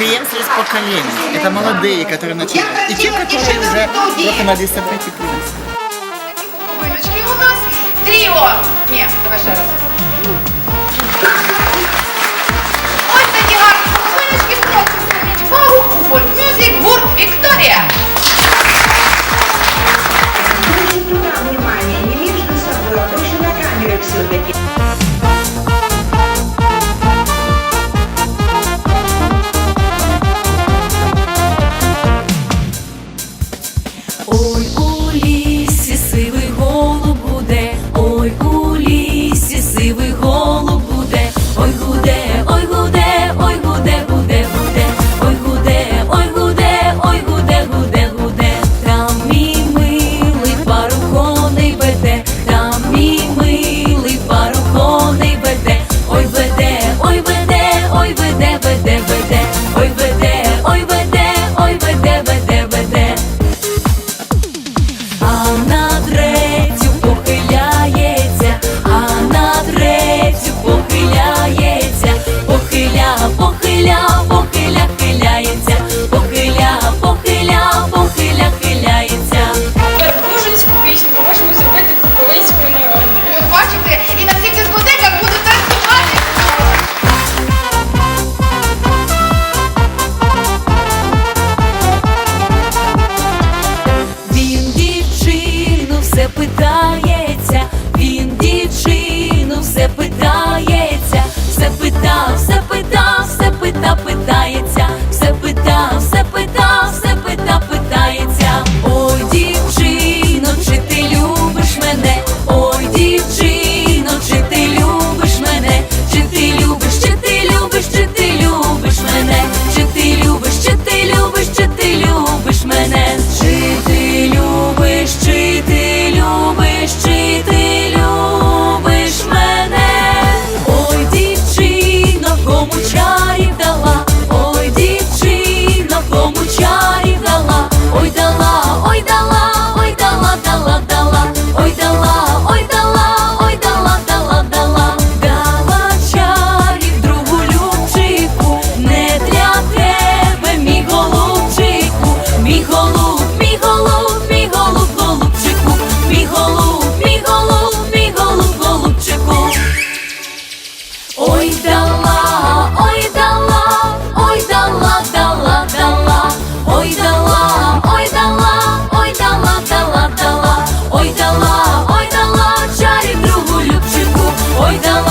преемство из поколение. Это молодые, которые начинают. И те, которые уже вот на 205 плюс. Выночки у нас. Трио. Нет, давай еще раз. похиля, похиля, хиляється, похиля, похиля, похиля, хиляється. Перекужинську пісню можемо зробити українською народною. Ви бачите, і на всіх дискотеках буду танцювати. Він дівчину все питається, він дівчину все питається, все питав, все питав. 不强 거의 다